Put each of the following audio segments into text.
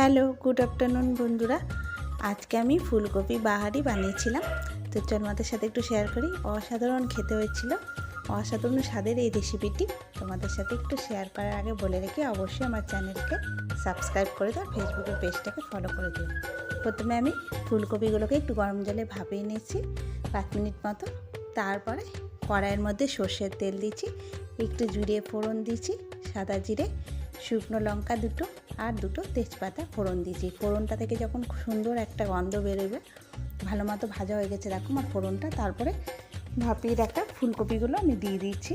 Hello, good afternoon বন্ধুরা। আজকে আমি ফুলকপি বাহারি বানিয়েছিলাম। তো তোমাদের সাথে একটু শেয়ার করি। অসাধারণ খেতে হয়েছিল। অসাধারণ স্বাদের এই রেসিপিটি তোমাদের সাথে একটু শেয়ার করার আগে বলে রেখে, অবশ্যই আমার চ্যানেলকে সাবস্ক্রাইব করে দাও ফেসবুকের পেজটাকে ফলো করে দিও। প্রথমে আমি ফুলকপিগুলোকে একটু গরম জলে ভাপিয়ে নিয়েছি, পাঁচ মিনিট মতো। তারপরে কড়াইয়ের মধ্যে সর্ষের তেল দিয়েছি, একটু জুড়ে ফোড়ন দিয়েছি, সাদা জিরে শুকনো লঙ্কা দুটো আর দুটো তেজপাতা ফোড়ন দিয়েছি। ফোড়নটা থেকে যখন সুন্দর একটা গন্ধ বেরোবে, ভালো মতো ভাজা হয়ে গেছে এরকম আর ফোড়নটা, তারপরে ভাপিয়ে রাখা ফুলকপিগুলো আমি দিয়ে দিয়েছি।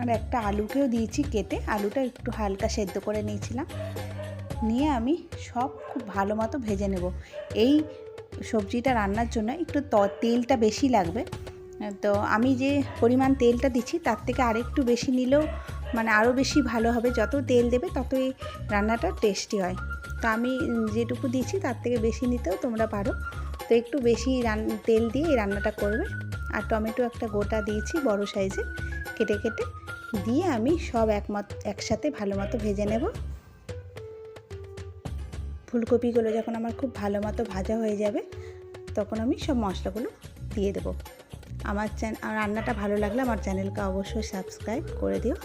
আর একটা আলুকেও দিয়েছি কেটে, আলুটা একটু হালকা সেদ্ধ করে নিয়েছিলাম। নিয়ে আমি সব খুব ভালো মতো ভেজে নেব। এই সবজিটা রান্নার জন্য একটু তেলটা বেশি লাগবে। তো আমি যে পরিমাণ তেলটা দিচ্ছি, তার থেকে আরেকটু বেশি নিলেও মানে আরও বেশি ভালো হবে। যত তেল দেবে ততই রান্নাটা টেস্টি হয়। তো আমি যেটুকু দিচ্ছি তার থেকে বেশি নিতেও তোমরা পারো। তো একটু বেশি রান, তেল দিয়ে এই রান্নাটা করবে। আর টমেটো একটা গোটা দিয়েছি বড় সাইজে কেটে কেটে দিয়ে আমি সব একমত, একসাথে ভালো মতো ভেজে নেব। ফুলকপিগুলো যখন আমার খুব ভালো মতো ভাজা হয়ে যাবে, তখন আমি সব মশলাগুলো দিয়ে দেবো। আমার চ্যান, রান্নাটা ভালো লাগলে আমার চ্যানেলকে অবশ্যই সাবস্ক্রাইব করে দিও।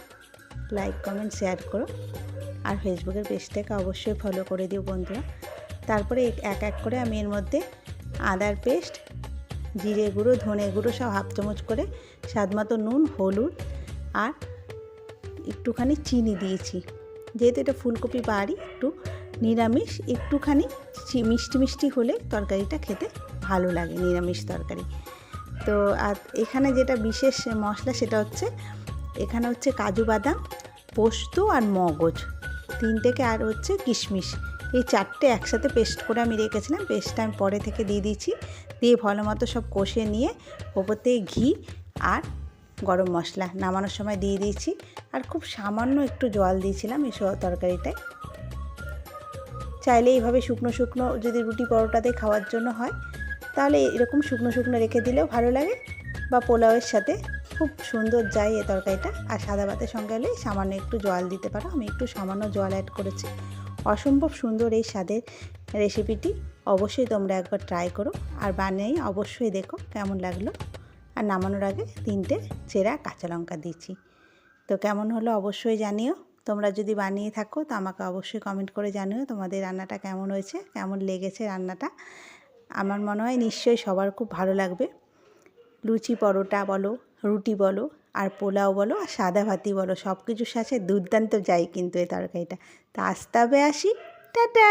লাইক কমেন্ট শেয়ার করো। আর ফেসবুকের পেজটাকে অবশ্যই ফলো করে দিও বন্ধুরা। তারপরে এক এক করে আমি এর মধ্যে আদার পেস্ট, জিরে গুঁড়ো, ধনে গুঁড়ো সব হাফ চামচ করে স্বাদ মতো নুন, হলুদ আর একটুখানি চিনি দিয়েছি। যেহেতু এটা ফুলকপি বাড়ি, একটু নিরামিষ, একটুখানি মিষ্টি মিষ্টি হলে তরকারিটা খেতে ভালো লাগে, নিরামিষ তরকারি। তো আর এখানে যেটা বিশেষ মশলা সেটা হচ্ছে এখানে হচ্ছে কাজু বাদাম, পোস্ত আর মগজ। তিন থেকে আর হচ্ছে কিশমিশ। এই চারটে একসাথে পেস্ট করে আমি রেখেছিলাম। পেস্টটা আমি পরে থেকে দিয়ে দিয়েছি। দিয়ে ভালো মতো সব কষে নিয়ে ওপর থেকে ঘি আর গরম মশলা নামানোর সময় দিয়ে দিয়েছি। আর খুব সামান্য একটু জল দিয়েছিলাম এই তরকারিটায়। চাইলে এইভাবে শুকনো শুকনো যদি রুটি পরোটাতে খাওয়ার জন্য হয়, তাহলে এরকম শুকনো শুকনো রেখে দিলেও ভালো লাগে বা পোলাওয়ের সাথে খুব সুন্দর যায় এই তরকারিটা। আর সাদা ভাতের সঙ্গে হলে সামান্য একটু জল দিতে পারো। আমি একটু সামান্য জল অ্যাড করেছি। অসম্ভব সুন্দর এই স্বাদের রেসিপিটি অবশ্যই তোমরা একবার ট্রাই করো। আর বানিয়ে অবশ্যই দেখো কেমন লাগল। আর নামানোর আগে তিনটে চেরা কাঁচা লঙ্কা দিয়েছি। তো কেমন হলো অবশ্যই জানিও। তোমরা যদি বানিয়ে থাকো তো আমাকে অবশ্যই কমেন্ট করে জানিও তোমাদের রান্নাটা কেমন হয়েছে, কেমন লেগেছে রান্নাটা। আমার মনে হয় নিশ্চয়ই সবার খুব ভালো লাগবে। লুচি পরোটা বলো রুটি বলো আর পোলাও বলো আর সাদা ভাতি বলো সব কিছুর সাথে দুর্দান্ত যাই কিন্তু এই তরকারিটা। তা আসতে হবে আসি, টাটা!